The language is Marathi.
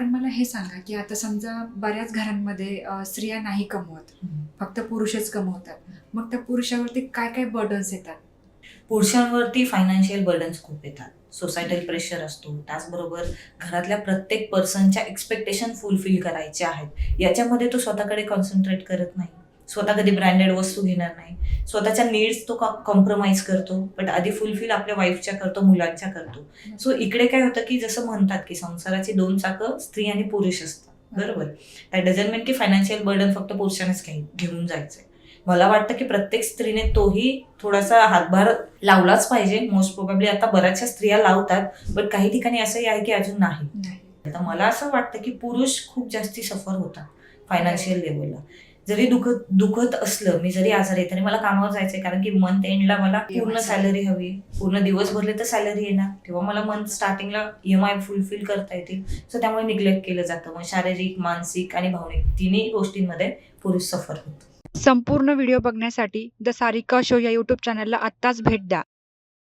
मॅडम मला हे सांगा की आता समजा बऱ्याच घरांमध्ये स्त्रिया नाही कमवत. फक्त पुरुषच कमवतात. मग त्या पुरुषावरती काय काय बर्डन्स येतात? पुरुषांवरती फायनान्शियल बर्डन्स खूप येतात. सोसायटल प्रेशर असतो. त्याचबरोबर घरातल्या प्रत्येक पर्सनच्या एक्सपेक्टेशन फुलफिल करायच्या आहेत. याच्यामध्ये तो स्वतःकडे कॉन्सन्ट्रेट करत नाही. स्वतः कधी ब्रँडेड वस्तू घेणार नाही. स्वतःच्या नीड्स तो कॉम्प्रोमाइज करतो बट आधी फुलफिल आपल्या वाईफच्या करतो मुलांच्या करतो. सो इकडे काय होतं की जसं म्हणतात की संसाराची दोन चाकं स्त्री आणि पुरुष असतात. बरोबर? दॅट डझंट मीन की फायनान्शियल बर्डन फक्त पुरुषानेच घे- घेऊन जायचंय. मला वाटतं की प्रत्येक स्त्रीने तोही थोडासा हातभार लावलाच पाहिजे. मोस्ट प्रोबेबली आता बऱ्याचशा स्त्रिया लावतात बट काही ठिकाणी असंही आहे की अजून नाही. नाही. तर मला असं वाटतं की पुरुष खूप जास्ती सफर होतात फायनान्शियल लेवलला जरी दुखत दुखत असलं मी जरी आजारी आहे तरी मला कामावर जायचंय. कारण की मंथ एंडला मला पूर्ण सॅलरी हवी पूर्ण दिवस भरले तर सॅलरी येणार. तेव्हा मला मंथ स्टार्टिंगला ईएमआय फुलफिल करता येतील सो त्यामुळे निग्लेक्ट केलं जातं. मग शारीरिक मानसिक आणि भावनिक तिन्ही गोष्टींमध्ये पुरुष सफर होतो. संपूर्ण व्हिडिओ बघण्यासाठी द सारिका शो या यूट्यूब चॅनलला आत्ताच भेट द्या.